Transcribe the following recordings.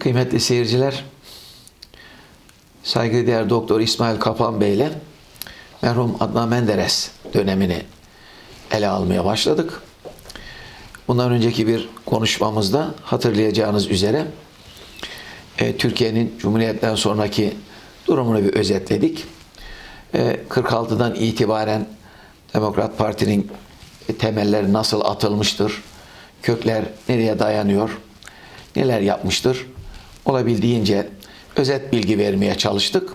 Kıymetli seyirciler, saygıdeğer Doktor İsmail Kapan Bey ile merhum Adnan Menderes dönemini ele almaya başladık. Bundan önceki bir konuşmamızda hatırlayacağınız üzere e, Türkiye'nin Cumhuriyet'ten sonraki durumunu bir özetledik. E, 46'dan itibaren Demokrat Parti'nin temelleri nasıl atılmıştır, kökler nereye dayanıyor, neler yapmıştır olabildiğince özet bilgi vermeye çalıştık.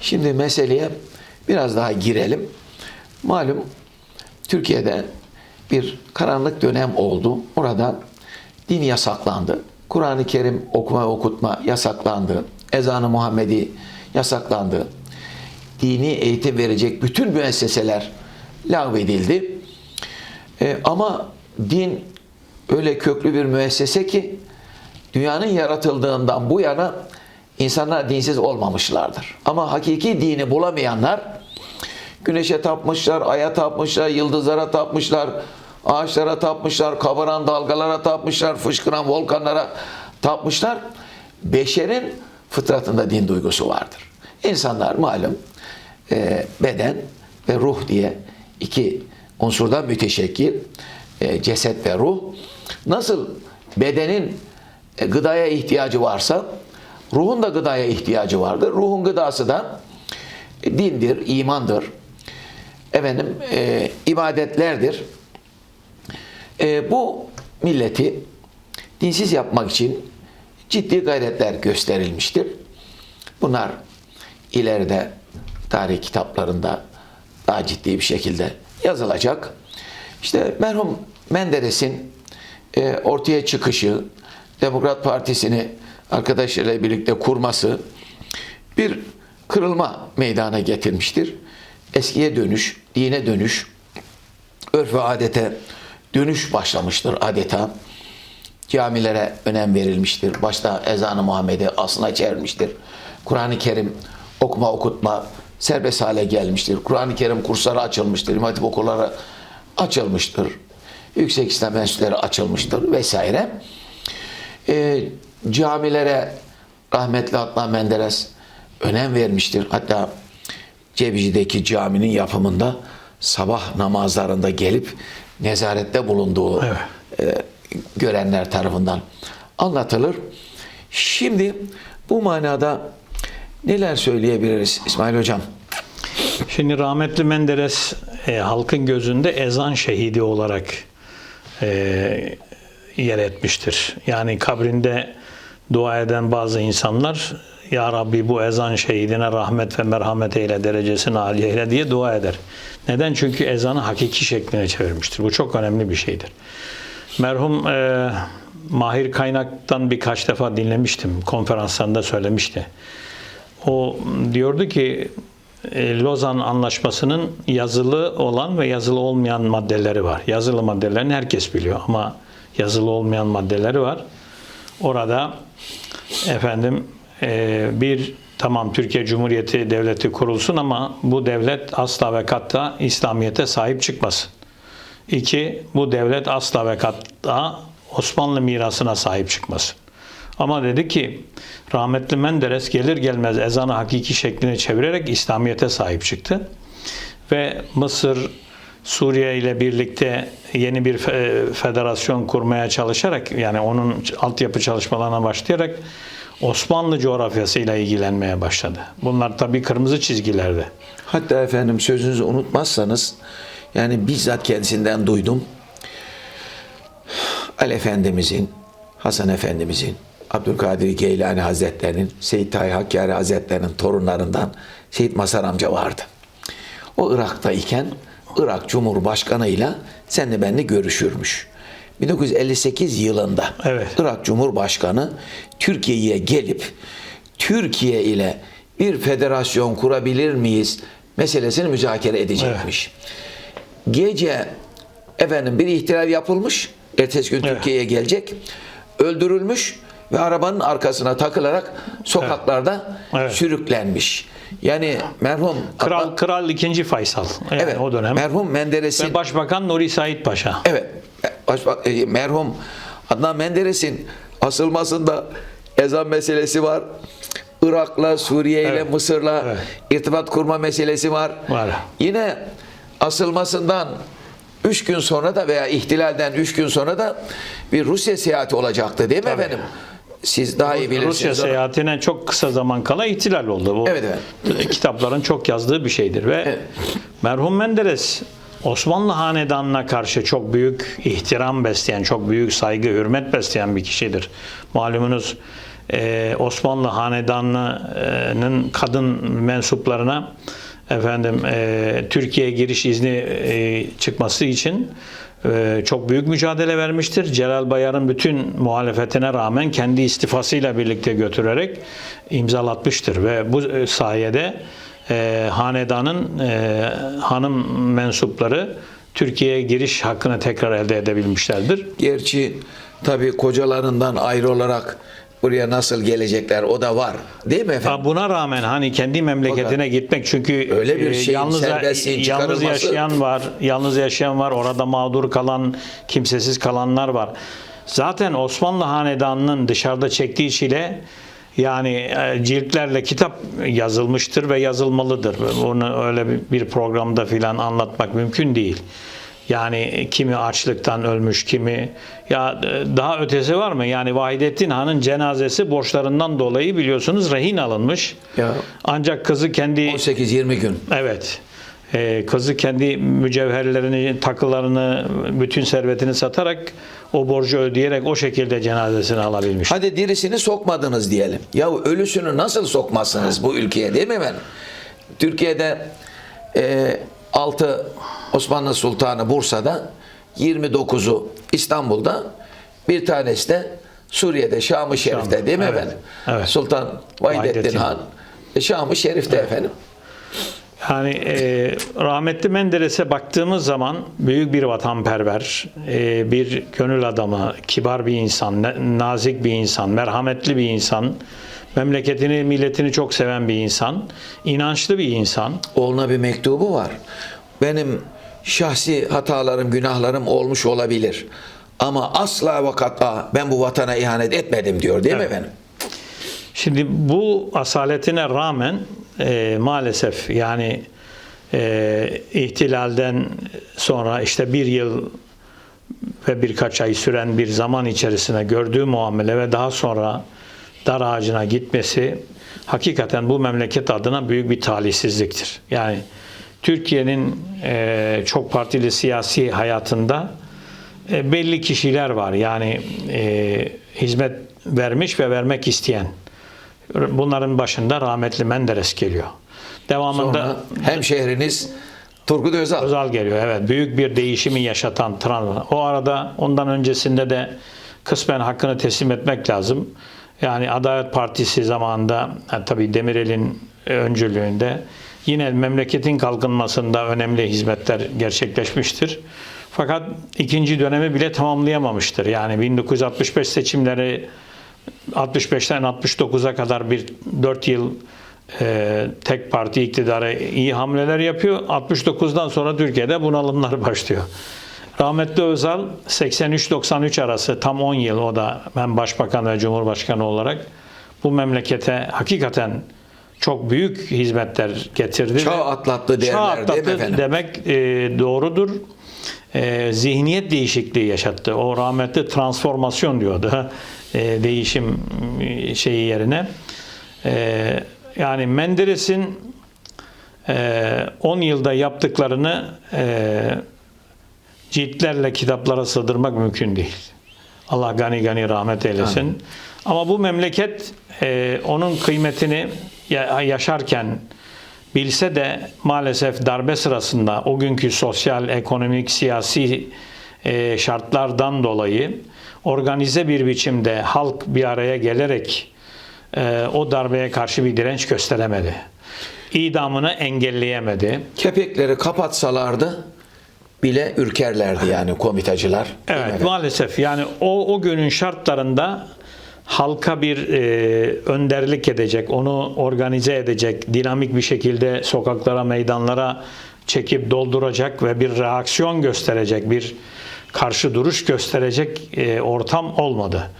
Şimdi meseleye biraz daha girelim. Malum Türkiye'de bir karanlık dönem oldu. Orada din yasaklandı. Kur'an-ı Kerim okuma ve okutma yasaklandı. Ezanı Muhammedi yasaklandı. Dini eğitim verecek bütün müesseseler lağvedildi. E, ama din öyle köklü bir müessese ki dünyanın yaratıldığından bu yana insanlar dinsiz olmamışlardır. Ama hakiki dini bulamayanlar güneşe tapmışlar, aya tapmışlar, yıldızlara tapmışlar, ağaçlara tapmışlar, kabaran dalgalara tapmışlar, fışkıran volkanlara tapmışlar. Beşerin fıtratında din duygusu vardır. İnsanlar malum e, beden ve ruh diye iki unsurdan müteşekkil e, ceset ve ruh. Nasıl bedenin gıdaya ihtiyacı varsa ruhun da gıdaya ihtiyacı vardır. Ruhun gıdası da e, dindir, imandır. Efendim e, ibadetlerdir. E, bu milleti dinsiz yapmak için ciddi gayretler gösterilmiştir. Bunlar ileride tarih kitaplarında daha ciddi bir şekilde yazılacak. İşte merhum Menderes'in e, ortaya çıkışı, Demokrat Partisi'ni arkadaşlarıyla birlikte kurması bir kırılma meydana getirmiştir. Eskiye dönüş, dine dönüş, örf ve adete dönüş başlamıştır adeta. Camilere önem verilmiştir. Başta ezanı Muhammed'i aslına çevirmiştir. Kur'an-ı Kerim okuma okutma serbest hale gelmiştir. Kur'an-ı Kerim kursları açılmıştır. İmam okulları açılmıştır. Yüksek İslam enstitüleri açılmıştır vesaire. E, camilere rahmetli Adnan Menderes önem vermiştir. Hatta Cebici'deki caminin yapımında sabah namazlarında gelip nezarette bulunduğu Evet. e, görenler tarafından anlatılır. Şimdi bu manada neler söyleyebiliriz İsmail Hocam? Şimdi rahmetli Menderes e, halkın gözünde ezan şehidi olarak e, yer etmiştir. Yani kabrinde dua eden bazı insanlar Ya Rabbi bu ezan şehidine rahmet ve merhamet eyle derecesini âli eyle diye dua eder. Neden? Çünkü ezanı hakiki şekline çevirmiştir. Bu çok önemli bir şeydir. Merhum e, Mahir Kaynak'tan birkaç defa dinlemiştim. Konferanslarında söylemişti. O diyordu ki e, Lozan Anlaşması'nın yazılı olan ve yazılı olmayan maddeleri var. Yazılı maddelerini herkes biliyor ama yazılı olmayan maddeleri var. Orada efendim e, bir tamam Türkiye Cumhuriyeti devleti kurulsun ama bu devlet asla ve katta İslamiyet'e sahip çıkmasın. İki, bu devlet asla ve katta Osmanlı mirasına sahip çıkmasın. Ama dedi ki rahmetli Menderes gelir gelmez ezanı hakiki şekline çevirerek İslamiyet'e sahip çıktı. Ve Mısır, Suriye ile birlikte yeni bir fe- federasyon kurmaya çalışarak yani onun altyapı çalışmalarına başlayarak Osmanlı coğrafyasıyla ilgilenmeye başladı. Bunlar tabii kırmızı çizgilerdi. Hatta efendim sözünüzü unutmazsanız yani bizzat kendisinden duydum. Ali Efendimizin, Hasan Efendimizin, Abdülkadir Geylani Hazretlerinin, Seyyid Tahi Hakkari Hazretlerinin torunlarından Seyyid Masar amca vardı. O Irak'tayken Irak Cumhurbaşkanı'yla senle benle görüşürmüş. 1958 yılında Evet. Irak Cumhurbaşkanı Türkiye'ye gelip Türkiye ile bir federasyon kurabilir miyiz meselesini müzakere edecekmiş. Gece efendim bir ihtilal yapılmış. Ertesi gün Evet. Türkiye'ye gelecek. Öldürülmüş ve arabanın arkasına takılarak sokaklarda Evet. sürüklenmiş. Yani merhum Kral Adnan- Kral 2. Faysal yani evet, o dönem. merhum Menderes'in Ve Başbakan Nuri Said Paşa. Evet. Başbak, e, merhum Adnan Menderes'in asılmasında ezan meselesi var. Irak'la, Suriye ile, Evet. Mısır'la Evet. irtibat kurma meselesi var. Var. Yine asılmasından 3 gün sonra da veya ihtilalden 3 gün sonra da bir Rusya seyahati olacaktı değil mi efendim? Siz daha iyi bilirsiniz. Rusya onu. seyahatine çok kısa zaman kala ihtilal oldu. Bu Evet, kitapların çok yazdığı bir şeydir ve Evet. merhum Menderes Osmanlı hanedanına karşı çok büyük ihtiram besleyen, çok büyük saygı, hürmet besleyen bir kişidir. Malumunuz e, Osmanlı hanedanının kadın mensuplarına efendim e, Türkiye'ye giriş izni e, çıkması için e, çok büyük mücadele vermiştir. Celal Bayar'ın bütün muhalefetine rağmen kendi istifasıyla birlikte götürerek imzalatmıştır ve bu e, sayede e, hanedanın e, hanım mensupları Türkiye'ye giriş hakkını tekrar elde edebilmişlerdir. Gerçi tabii kocalarından ayrı olarak buraya nasıl gelecekler o da var. Değil mi efendim? Ha, Buna rağmen hani kendi memleketine gitmek çünkü Öyle bir e, şeyin yalnız yalnız yaşayan var, yalnız yaşayan var, orada mağdur kalan, kimsesiz kalanlar var. Zaten Osmanlı hanedanının dışarıda çektiği çile yani e, ciltlerle kitap yazılmıştır ve yazılmalıdır. Bunu öyle bir programda filan anlatmak mümkün değil. Yani kimi açlıktan ölmüş, kimi ya e, daha ötesi var mı? Yani Vahidettin Han'ın cenazesi borçlarından dolayı biliyorsunuz rehin alınmış. Ya. Ancak kızı kendi 18-20 gün. evet e, kızı kendi mücevherlerini, takılarını, bütün servetini satarak o borcu ödeyerek o şekilde cenazesini alabilmiş. Hadi dirisini sokmadınız diyelim. Ya ölüsünü nasıl sokmazsınız bu ülkeye değil mi efendim? Türkiye'de e, 6 Osmanlı Sultanı Bursa'da 29'u İstanbul'da bir tanesi de Suriye'de Şam-ı Şerif'te değil mi evet, efendim? evet. Sultan Vahidettin. Han e, Şam-ı Şerif'te efendim. Yani e, rahmetli Menderes'e baktığımız zaman büyük bir vatanperver, e, bir gönül adamı, kibar bir insan, na- nazik bir insan, merhametli bir insan, memleketini, milletini çok seven bir insan, inançlı bir insan. Oğluna bir mektubu var. Benim şahsi hatalarım, günahlarım olmuş olabilir. Ama asla ve kat'a ben bu vatana ihanet etmedim diyor değil mi Evet. efendim? Şimdi bu asaletine rağmen e, maalesef yani e, ihtilalden sonra işte bir yıl ve birkaç ay süren bir zaman içerisinde gördüğü muamele ve daha sonra dar ağacına gitmesi hakikaten bu memleket adına büyük bir talihsizliktir. Yani Türkiye'nin e, çok partili siyasi hayatında e, belli kişiler var. Yani e, hizmet vermiş ve vermek isteyen. Bunların başında rahmetli Menderes geliyor. Devamında Sonra hemşehriniz Turgut Özal. Özal geliyor. Evet. Büyük bir değişimi yaşatan Trabzon. O arada ondan öncesinde de kısmen hakkını teslim etmek lazım. Yani Adalet Partisi zamanında ha, tabii Demirel'in öncülüğünde yine memleketin kalkınmasında önemli hizmetler gerçekleşmiştir. Fakat ikinci dönemi bile tamamlayamamıştır. Yani 1965 seçimleri 65'ten 69'a kadar bir 4 yıl e, tek parti iktidara iyi hamleler yapıyor. 69'dan sonra Türkiye'de bunalımlar başlıyor. Rahmetli Özal 83-93 arası tam 10 yıl o da hem başbakan ve cumhurbaşkanı olarak bu memlekete hakikaten çok büyük hizmetler getirdi. Çağ atlattı derler, Çağ değil mi atlattı demek e, doğrudur. E, zihniyet değişikliği yaşattı. O rahmetli transformasyon diyordu. E, değişim e, şeyi yerine. E, yani Menderes'in e, 10 yılda yaptıklarını e, ciltlerle kitaplara sığdırmak mümkün değil. Allah gani gani rahmet eylesin. Ama bu memleket e, onun kıymetini yaşarken bilse de maalesef darbe sırasında o günkü sosyal, ekonomik, siyasi e, şartlardan dolayı organize bir biçimde halk bir araya gelerek e, o darbeye karşı bir direnç gösteremedi. İdamını engelleyemedi. Kepekleri kapatsalardı bile ürkerlerdi yani komitacılar. Evet maalesef yani o o günün şartlarında halka bir e, önderlik edecek, onu organize edecek, dinamik bir şekilde sokaklara, meydanlara çekip dolduracak ve bir reaksiyon gösterecek, bir karşı duruş gösterecek e, ortam olmadı.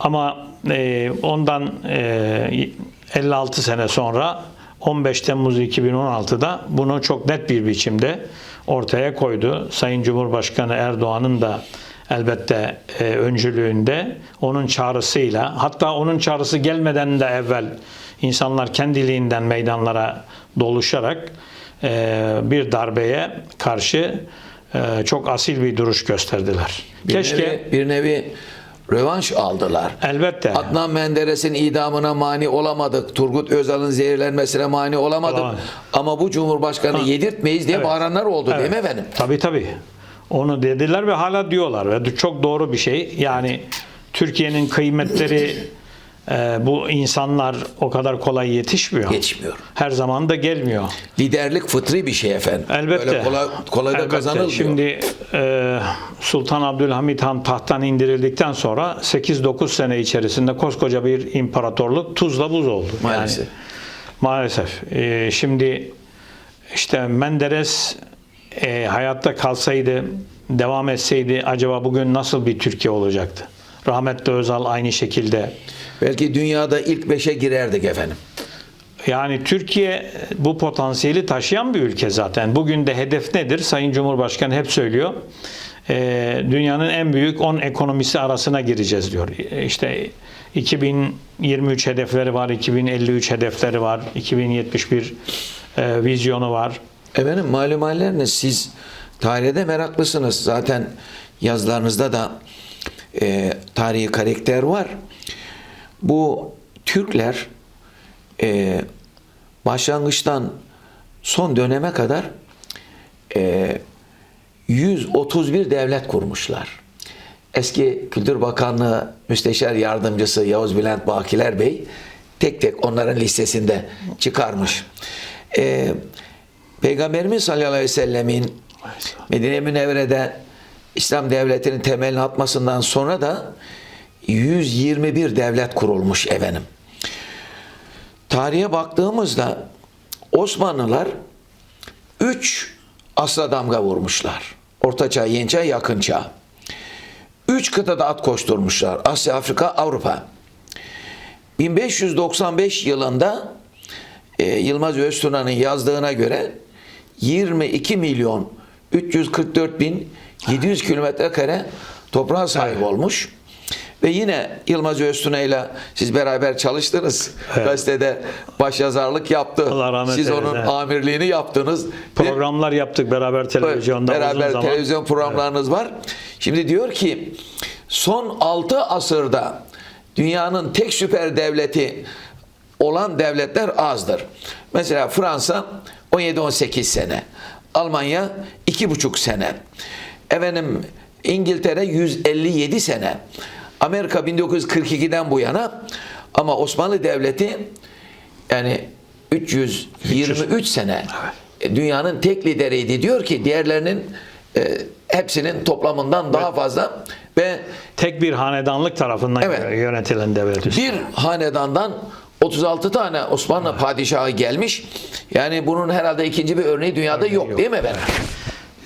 Ama e, ondan e, 56 sene sonra 15 Temmuz 2016'da bunu çok net bir biçimde ortaya koydu. Sayın Cumhurbaşkanı Erdoğan'ın da elbette e, öncülüğünde onun çağrısıyla hatta onun çağrısı gelmeden de evvel insanlar kendiliğinden meydanlara doluşarak e, bir darbeye karşı e, çok asil bir duruş gösterdiler. Bir Keşke nevi, bir nevi rövanş aldılar. elbette Adnan Menderes'in idamına mani olamadık. Turgut Özal'ın zehirlenmesine mani olamadık. Olamadık. Ama bu Cumhurbaşkanı yedirtmeyiz diye Evet. bağıranlar oldu değil mi efendim? Tabii tabii. Onu dediler ve hala diyorlar ve çok doğru bir şey. Yani Türkiye'nin kıymetleri e, bu insanlar o kadar kolay yetişmiyor. Yetişmiyor. Her zaman da gelmiyor. Liderlik fıtri bir şey efendim. Elbette. Böyle kolay, kolay da Elbette. kazanılmıyor. Şimdi e, Sultan Abdülhamit Han tahttan indirildikten sonra 8-9 sene içerisinde koskoca bir imparatorluk tuzla buz oldu. Maalesef. Yani, maalesef. E, şimdi işte Menderes e, hayatta kalsaydı, devam etseydi acaba bugün nasıl bir Türkiye olacaktı? Rahmetli Özal aynı şekilde. Belki dünyada ilk beşe girerdik efendim. Yani Türkiye bu potansiyeli taşıyan bir ülke zaten. Bugün de hedef nedir? Sayın Cumhurbaşkanı hep söylüyor. Ee, dünyanın en büyük 10 ekonomisi arasına gireceğiz diyor. Ee, İşte 2023 hedefleri var, 2053 hedefleri var, 2071 e, vizyonu var. Efendim malum halleriniz siz tarihte meraklısınız. Zaten yazılarınızda da e, tarihi karakter var. Bu Türkler e, başlangıçtan son döneme kadar e, 131 devlet kurmuşlar. Eski Kültür Bakanlığı Müsteşar Yardımcısı Yavuz Bülent Bakiler Bey tek tek onların listesinde çıkarmış. E, Peygamberimiz sallallahu aleyhi ve sellemin Medine Münevvere'de İslam devletinin temelini atmasından sonra da 121 devlet kurulmuş efendim. Tarihe baktığımızda Osmanlılar 3 asra damga vurmuşlar. Orta Çağ, Yeni Çağ, Yakın Çağ. 3 kıtada at koşturmuşlar. Asya, Afrika, Avrupa. 1595 yılında e, Yılmaz Öztuna'nın yazdığına göre 22 milyon 344 bin 700 kilometre kare toprağa sahip olmuş. Ve yine Yılmaz Öztuna ile siz beraber çalıştınız. Gazetede başyazarlık yaptı. Allah rahmet siz onun eylesin. amirliğini yaptınız. Ve- Programlar yaptık beraber televizyonda beraber uzun zaman. televizyon programlarınız var. Şimdi diyor ki son 6 asırda dünyanın tek süper devleti olan devletler azdır. Mesela Fransa 17-18 sene. Almanya 2,5 sene. Efendim İngiltere 157 sene. Amerika 1942'den bu yana ama Osmanlı Devleti yani 323 sene e, dünyanın tek lideriydi. Diyor ki diğerlerinin e, hepsinin toplamından daha fazla ve Tek bir hanedanlık tarafından Evet. yönetilen devlet. bir hanedandan 36 tane Osmanlı padişahı gelmiş. Yani bunun herhalde ikinci bir örneği dünyada yok, yok. değil mi efendim?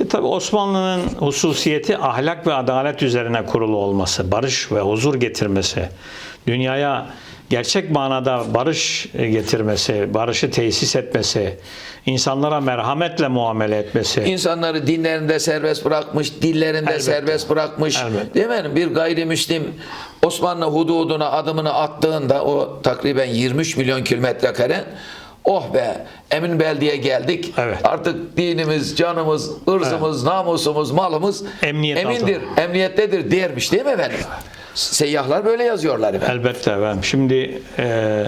E tabi Osmanlı'nın hususiyeti ahlak ve adalet üzerine kurulu olması, barış ve huzur getirmesi, dünyaya gerçek manada barış e, getirmesi, barışı tesis etmesi, insanlara merhametle muamele etmesi. İnsanları dinlerinde serbest bırakmış, dillerinde Elbette. serbest bırakmış. Elbette. Değil mi? Bir gayrimüslim Osmanlı hududuna adımını attığında o takriben 23 milyon kilometre kare Oh be Emin Beldi'ye geldik. Evet. Artık dinimiz, canımız, ırzımız, namusumuz, malımız Emniyet emindir, emniyettedir dermiş değil mi efendim? Seyyahlar böyle yazıyorlar efendim. Elbette efendim. Şimdi e,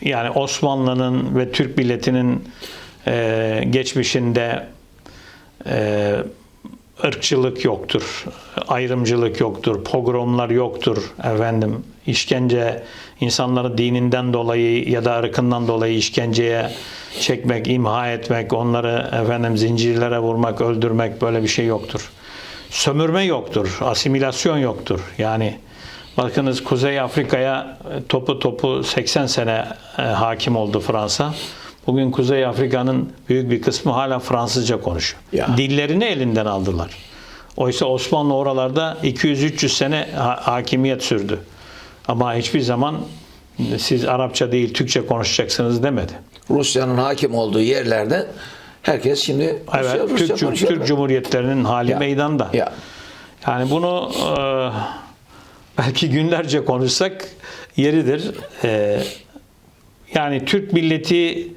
yani Osmanlı'nın ve Türk milletinin e, geçmişinde e, ırkçılık yoktur, ayrımcılık yoktur, pogromlar yoktur efendim. işkence insanları dininden dolayı ya da ırkından dolayı işkenceye çekmek, imha etmek, onları efendim zincirlere vurmak, öldürmek böyle bir şey yoktur. Sömürme yoktur, asimilasyon yoktur. Yani bakınız Kuzey Afrika'ya e, topu topu 80 sene e, hakim oldu Fransa. Bugün Kuzey Afrika'nın büyük bir kısmı hala Fransızca konuşuyor. Ya. Dillerini elinden aldılar. Oysa Osmanlı oralarda 200-300 sene ha- hakimiyet sürdü. Ama hiçbir zaman siz Arapça değil Türkçe konuşacaksınız demedi. Rusya'nın hakim olduğu yerlerde herkes şimdi Rusya, Evet, Rusya Türk. Türk Cumhuriyetlerinin hali Ya, meydanda. Ya. Yani bunu e, belki günlerce konuşsak yeridir. E, yani Türk milleti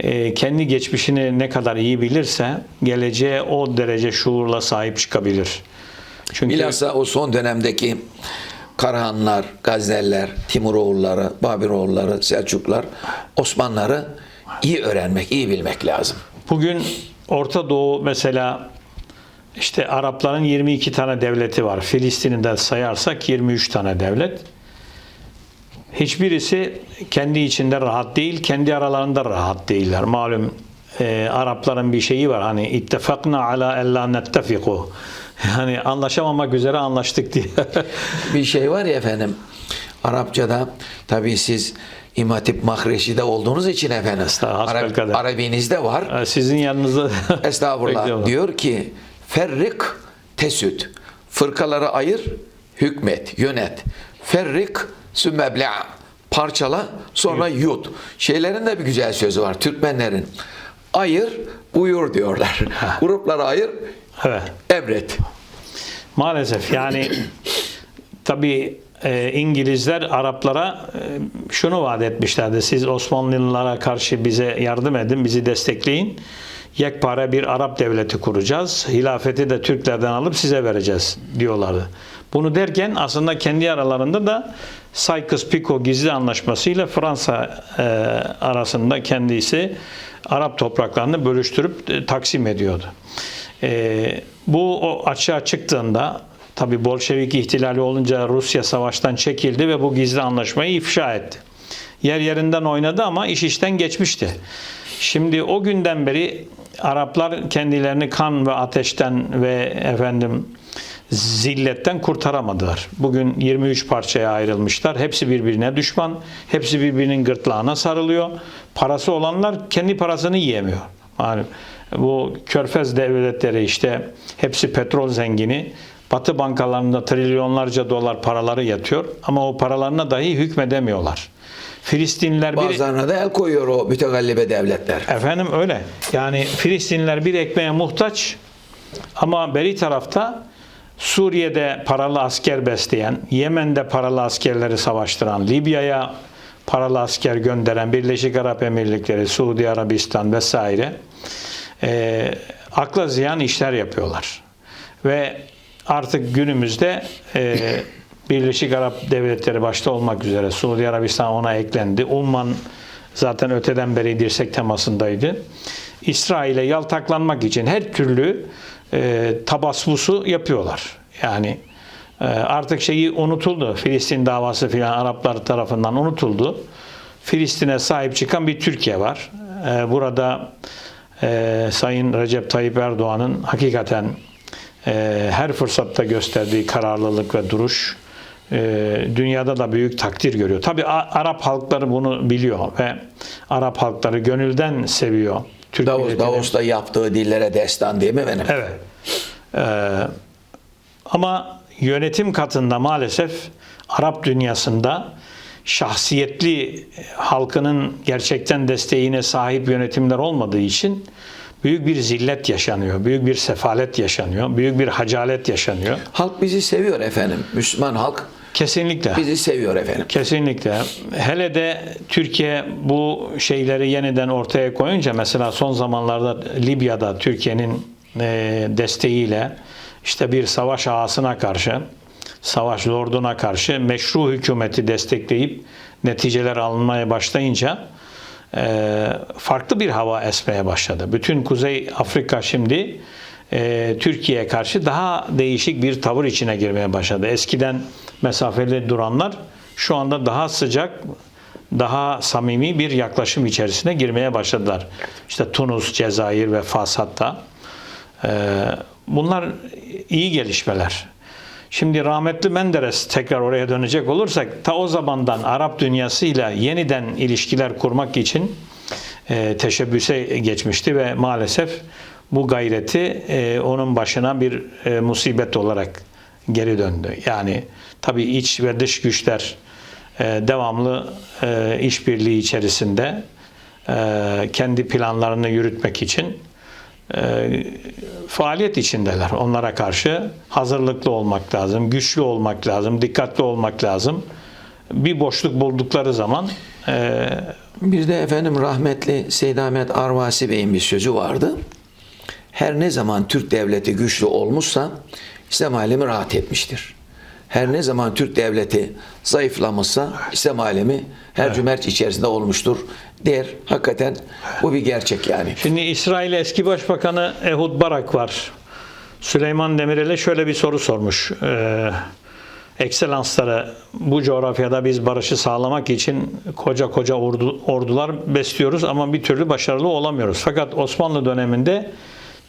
e, kendi geçmişini ne kadar iyi bilirse geleceğe o derece şuurla sahip çıkabilir. Çünkü Bilhassa o son dönemdeki Karahanlar, Gazneliler, Timuroğulları, Babiroğulları, Selçuklar, Osmanlıları iyi öğrenmek, iyi bilmek lazım. bugün Orta Doğu mesela işte Arapların 22 tane devleti var. Filistin'i de sayarsak 23 tane devlet. Hiçbirisi kendi içinde rahat değil, kendi aralarında rahat değiller. Malum e, Arapların bir şeyi var hani ittefakna ala ella nettefiku. Yani anlaşamamak üzere anlaştık diye. Bir şey var ya efendim, Arapçada tabii siz İmam Hatip Mahreşi'de olduğunuz için efendim, hasbelkader. Arabinizde var. Sizin yanınızda Estağfurullah. Diyor ki ferrik tesüt. Fırkaları ayır, hükmet, yönet. Ferrik sümmebla. Parçala, sonra yut. Şeylerin de bir güzel sözü var. Türkmenlerin. Ayır, buyur diyorlar. Grupları ayır, Evet. emret. Maalesef yani tabii e, İngilizler Araplara e, şunu vaat etmişlerdi. Siz Osmanlılara karşı bize yardım edin, bizi destekleyin. Yekpare bir Arap devleti kuracağız. Hilafeti de Türklerden alıp size vereceğiz diyorlardı. Bunu derken aslında kendi aralarında da Sykes-Picot gizli anlaşmasıyla Fransa e, arasında kendisi Arap topraklarını bölüştürüp e, taksim ediyordu. E, bu o açığa çıktığında tabi Bolşevik ihtilali olunca Rusya savaştan çekildi ve bu gizli anlaşmayı ifşa etti. Yer yerinden oynadı ama iş işten geçmişti. Şimdi o günden beri Araplar kendilerini kan ve ateşten ve efendim zilletten kurtaramadılar. Bugün 23 parçaya ayrılmışlar. Hepsi birbirine düşman. Hepsi birbirinin gırtlağına sarılıyor. Parası olanlar kendi parasını yiyemiyor. Yani bu körfez devletleri işte hepsi petrol zengini. Batı bankalarında trilyonlarca dolar paraları yatıyor ama o paralarına dahi hükmedemiyorlar. Filistinliler bir Bazılarına da el koyuyor o mütegallibe devletler. Efendim öyle. Yani Filistinliler bir ekmeğe muhtaç ama beri tarafta Suriye'de paralı asker besleyen, Yemen'de paralı askerleri savaştıran, Libya'ya paralı asker gönderen Birleşik Arap Emirlikleri, Suudi Arabistan vesaire e, akla ziyan işler yapıyorlar. Ve artık günümüzde e, Birleşik Arap Devletleri başta olmak üzere Suudi Arabistan ona eklendi. Umman zaten öteden beri dirsek temasındaydı. İsrail'e yaltaklanmak için her türlü e, tabasbusu yapıyorlar. Yani e, artık şeyi unutuldu. Filistin davası filan Araplar tarafından unutuldu. Filistin'e sahip çıkan bir Türkiye var. E, burada e, Sayın Recep Tayyip Erdoğan'ın hakikaten e, her fırsatta gösterdiği kararlılık ve duruş dünyada da büyük takdir görüyor. Tabi Arap halkları bunu biliyor ve Arap halkları gönülden seviyor. Türk Davos, milletini. Davos'ta yaptığı dillere destan değil mi efendim? Evet. Ee, ama yönetim katında maalesef Arap dünyasında şahsiyetli halkının gerçekten desteğine sahip yönetimler olmadığı için büyük bir zillet yaşanıyor, büyük bir sefalet yaşanıyor, büyük bir hacalet yaşanıyor. Halk bizi seviyor efendim. Müslüman halk Kesinlikle. bizi seviyor efendim. Kesinlikle. Hele de Türkiye bu şeyleri yeniden ortaya koyunca mesela son zamanlarda Libya'da Türkiye'nin e, desteğiyle işte bir savaş ağasına karşı, savaş lorduna karşı meşru hükümeti destekleyip neticeler alınmaya başlayınca e, farklı bir hava esmeye başladı. Bütün Kuzey Afrika şimdi e, Türkiye'ye karşı daha değişik bir tavır içine girmeye başladı. Eskiden mesafeli duranlar şu anda daha sıcak, daha samimi bir yaklaşım içerisine girmeye başladılar. İşte Tunus, Cezayir ve Fas hatta. E, bunlar iyi gelişmeler. Şimdi rahmetli Menderes tekrar oraya dönecek olursak ta o zamandan Arap dünyasıyla yeniden ilişkiler kurmak için e, teşebbüse geçmişti ve maalesef bu gayreti e, onun başına bir e, musibet olarak geri döndü. Yani tabii iç ve dış güçler e, devamlı e, işbirliği içerisinde e, kendi planlarını yürütmek için e, faaliyet içindeler. Onlara karşı hazırlıklı olmak lazım, güçlü olmak lazım, dikkatli olmak lazım. Bir boşluk buldukları zaman e, Bir de efendim rahmetli Seyyid Ahmet Arvasi Bey'in bir sözü vardı. Her ne zaman Türk devleti güçlü olmuşsa İslam alemi rahat etmiştir. Her ne zaman Türk devleti zayıflamışsa İslam alemi her cümerç içerisinde olmuştur der. Hakikaten bu bir gerçek yani. Şimdi İsrail eski başbakanı Ehud Barak var. Süleyman Demirel'e şöyle bir soru sormuş. Ee, Ekselansları bu coğrafyada biz barışı sağlamak için koca koca ordu, ordular besliyoruz ama bir türlü başarılı olamıyoruz. Fakat Osmanlı döneminde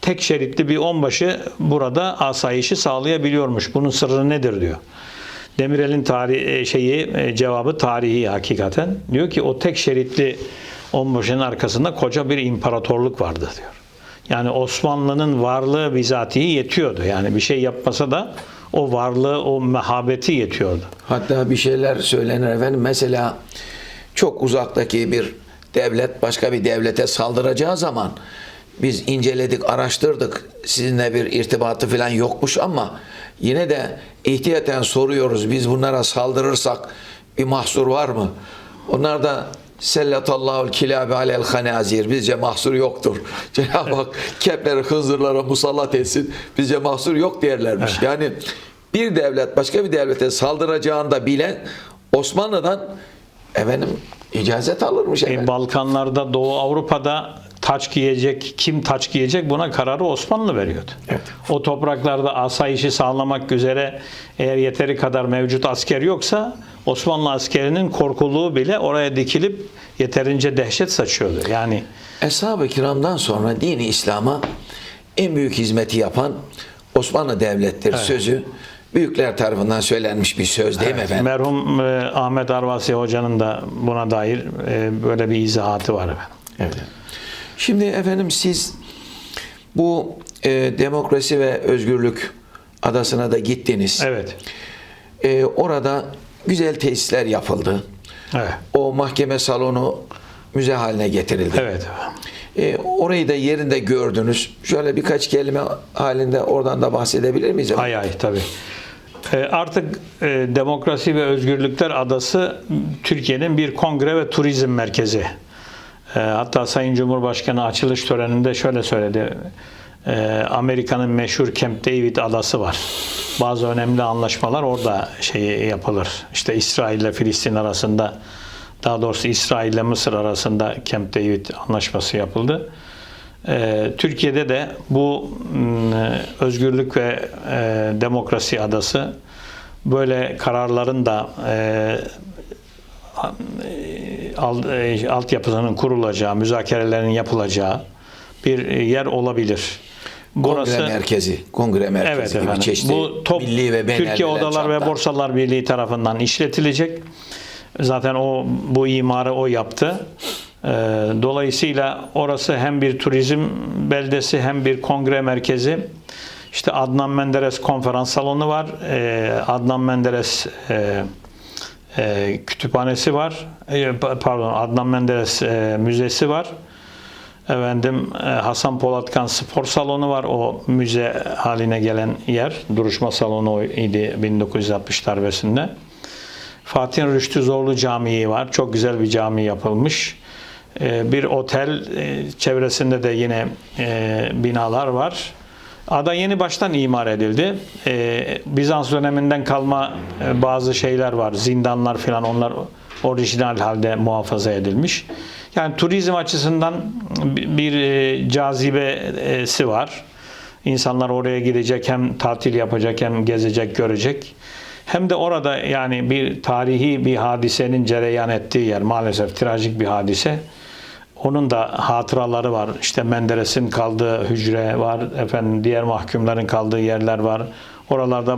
tek şeritli bir onbaşı burada asayişi sağlayabiliyormuş. Bunun sırrı nedir diyor. Demirel'in tarihi şeyi e, cevabı tarihi hakikaten. Diyor ki o tek şeritli onbaşının arkasında koca bir imparatorluk vardı diyor. Yani Osmanlı'nın varlığı bizatihi yetiyordu. Yani bir şey yapmasa da o varlığı, o mehabeti yetiyordu. Hatta bir şeyler söylenir efendim. Mesela çok uzaktaki bir devlet başka bir devlete saldıracağı zaman biz inceledik, araştırdık. Sizinle bir irtibatı falan yokmuş ama yine de ihtiyaten soruyoruz. Biz bunlara saldırırsak bir mahsur var mı? Onlar da Sellatallahul kilabe alel hanazir. Bizce mahsur yoktur. Cenab-ı Hak kepleri hızırlara musallat etsin. Bizce mahsur yok derlermiş. Yani bir devlet başka bir devlete saldıracağını da bilen Osmanlı'dan efendim icazet alırmış. E, efendim. Balkanlarda, Doğu Avrupa'da taç giyecek, kim taç giyecek buna kararı Osmanlı veriyordu. Evet. O topraklarda asayişi sağlamak üzere eğer yeteri kadar mevcut asker yoksa Osmanlı askerinin korkuluğu bile oraya dikilip yeterince dehşet saçıyordu. Yani Eshab-ı kiramdan sonra dini İslam'a en büyük hizmeti yapan Osmanlı Devletleri sözü büyükler tarafından söylenmiş bir söz değil mi efendim? merhum e, Ahmet Arvasi Hoca'nın da buna dair e, böyle bir izahatı var efendim. Evet. Şimdi efendim siz bu e, demokrasi ve özgürlük adasına da gittiniz. Evet. E, orada güzel tesisler yapıldı. Evet. O mahkeme salonu müze haline getirildi. Evet. E, orayı da yerinde gördünüz. Şöyle birkaç kelime halinde oradan da bahsedebilir miyiz? Hay hay tabii. E, Artık e, Demokrasi ve Özgürlükler Adası Türkiye'nin bir kongre ve turizm merkezi. E, Hatta Sayın Cumhurbaşkanı açılış töreninde şöyle söyledi. E, Amerika'nın meşhur Camp David adası var. Bazı önemli anlaşmalar orada şey yapılır. İşte İsrail ile Filistin arasında daha doğrusu İsrail ile Mısır arasında Camp David anlaşması yapıldı. Ee, Türkiye'de de bu m, özgürlük ve e, demokrasi adası böyle kararların da e, alt, e, altyapısının kurulacağı, müzakerelerin yapılacağı bir yer olabilir. Kongre merkezi, kongre merkezi Evet gibi efendim. çeşitli Bu top milli ve Türkiye Odalar ve çapta. Borsalar Birliği tarafından işletilecek. Zaten o bu imarı o yaptı. Ee, Dolayısıyla orası hem bir turizm beldesi hem bir kongre merkezi. İşte Adnan Menderes konferans salonu var. Ee, Adnan Menderes e, kütüphanesi var. E, pa- pardon Adnan Menderes e, müzesi var. Efendim e, Hasan Polatkan spor salonu var. O müze haline gelen yer. Duruşma salonu idi 1960 darbesinde. Fatih Rüştü Zorlu Camii var. Çok güzel bir cami yapılmış. E, Bir otel e, çevresinde de yine e, binalar var. Ada yeni baştan imar edildi. E, Bizans döneminden kalma e, bazı şeyler var. Zindanlar falan onlar orijinal halde muhafaza edilmiş. Yani turizm açısından bir, e, cazibesi var. İnsanlar oraya gidecek hem tatil yapacak hem gezecek görecek. Hem de orada yani bir tarihi bir hadisenin cereyan ettiği yer maalesef trajik bir hadise. Onun da hatıraları var. İşte Menderes'in kaldığı hücre var. Efendim diğer mahkumların kaldığı yerler var. Oralarda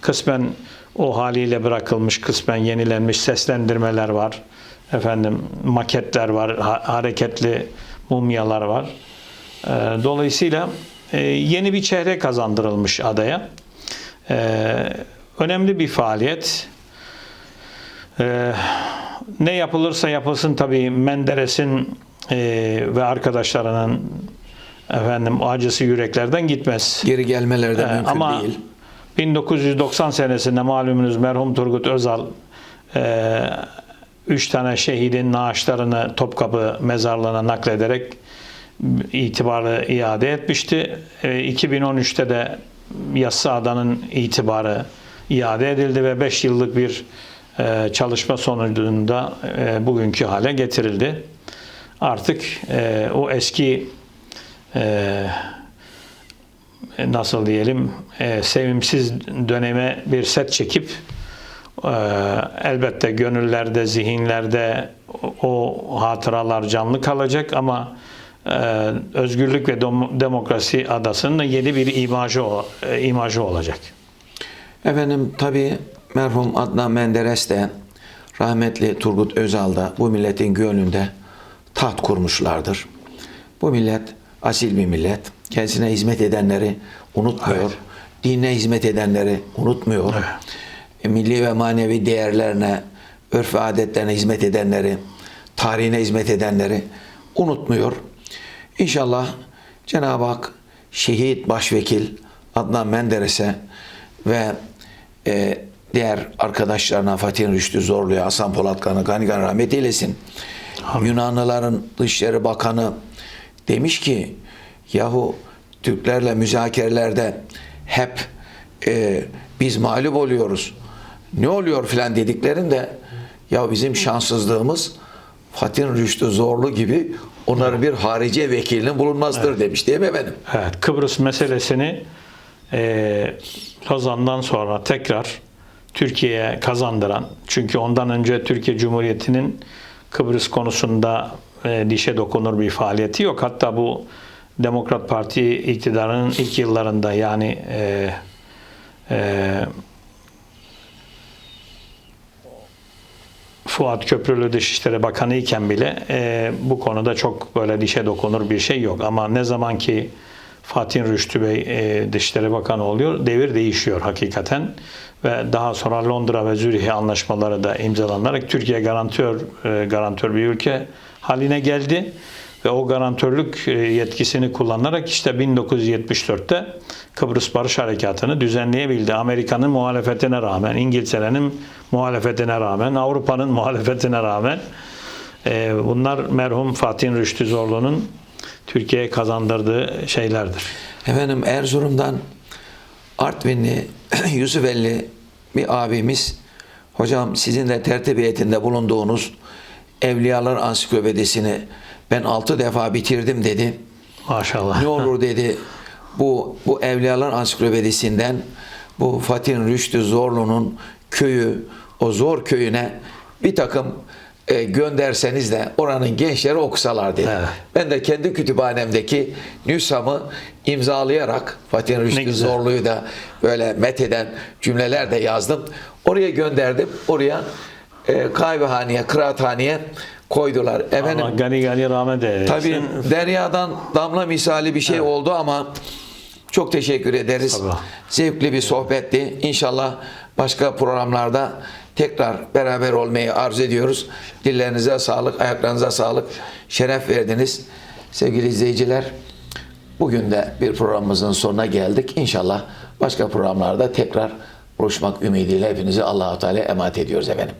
kısmen o haliyle bırakılmış, kısmen yenilenmiş seslendirmeler var. Efendim maketler var, ha- hareketli mumyalar var. Ee, Dolayısıyla e, yeni bir çehre kazandırılmış adaya. Ee, Önemli bir faaliyet. Ee, ne yapılırsa yapılsın tabii Menderes'in e, ve arkadaşlarının efendim acısı yüreklerden gitmez. Geri gelmeleri de Ee, mümkün ama değil. 1990 senesinde malumunuz merhum Turgut Özal e, üç tane şehidin naaşlarını Topkapı mezarlığına naklederek itibarı iade etmişti. E, 2013'te de Yassıada'nın itibarı iade edildi ve 5 yıllık bir e, çalışma sonucunda e, bugünkü hale getirildi. Artık e, o eski e, nasıl diyelim e, sevimsiz döneme bir set çekip e, elbette gönüllerde, zihinlerde o, hatıralar canlı kalacak ama e, özgürlük ve demo- demokrasi adasının da yeni bir imajı e, imajı olacak. Efendim tabi merhum Adnan Menderes de rahmetli Turgut Özal da bu milletin gönlünde taht kurmuşlardır. Bu millet asil bir millet. Kendisine hizmet edenleri unutmuyor. Evet. Dinine hizmet edenleri unutmuyor. E, Milli ve manevi değerlerine, örf ve adetlerine hizmet edenleri, tarihine hizmet edenleri unutmuyor. İnşallah Cenab-ı Hak şehit başvekil Adnan Menderes'e ve e, diğer arkadaşlarına Fatih Rüştü Zorlu'ya, Hasan Polatkan'a gani gani rahmet eylesin. Yunanlıların Dışişleri Bakanı demiş ki yahu Türklerle müzakerelerde hep e, biz mağlup oluyoruz. Ne oluyor filan dediklerinde ya bizim şanssızlığımız Fatih Rüştü Zorlu gibi onların bir harici vekilinin bulunmasıdır demiş değil mi efendim? Evet, Kıbrıs meselesini e, Lozan'dan sonra tekrar Türkiye'ye kazandıran, çünkü ondan önce Türkiye Cumhuriyeti'nin Kıbrıs konusunda e, dişe dokunur bir faaliyeti yok. Hatta bu Demokrat Parti iktidarının ilk yıllarında yani e, e, Fuat Köprülü Dışişleri Bakanı iken bile e, bu konuda çok böyle dişe dokunur bir şey yok. Ama ne zaman ki Fatih Rüştü Bey e, Dışişleri Bakanı oluyor, devir değişiyor hakikaten. Ve daha sonra Londra ve Zürih anlaşmaları da imzalanarak Türkiye garantör e, garantör bir ülke haline geldi. Ve o garantörlük e, yetkisini kullanarak işte 1974'te Kıbrıs Barış Harekatı'nı düzenleyebildi. Amerika'nın muhalefetine rağmen, İngiltere'nin muhalefetine rağmen, Avrupa'nın muhalefetine rağmen e, bunlar merhum Fatih Rüştü Zorlu'nun Türkiye'ye kazandırdığı şeylerdir. Efendim Erzurum'dan Artvinli Yusufeli bir abimiz hocam sizin de tertip heyetinde bulunduğunuz Evliyalar Ansiklopedisini ben altı defa bitirdim dedi. Maşallah. Ne olur dedi bu bu Evliyalar Ansiklopedisinden bu Fatih Rüştü Zorlu'nun köyü o zor köyüne bir takım e, gönderseniz de oranın gençleri okusalar. Evet. Ben de kendi kütüphanemdeki nüshamı imzalayarak Fatih Rüştü. Zorlu'yu da böyle metheden cümleler de yazdım. Oraya gönderdim. Oraya e, kahvehaneye, kıraathaneye koydular. Efendim Allah gani gani rahmet eylesin. Tabii deryadan damla misali bir şey oldu ama çok teşekkür ederiz. Tabii. Zevkli bir sohbetti. İnşallah başka programlarda tekrar beraber olmayı arzu ediyoruz. Dillerinize sağlık, ayaklarınıza sağlık. Şeref verdiniz. Sevgili izleyiciler, bugün de bir programımızın sonuna geldik. İnşallah başka programlarda tekrar buluşmak ümidiyle hepinizi Allahu Teala emanet ediyoruz efendim.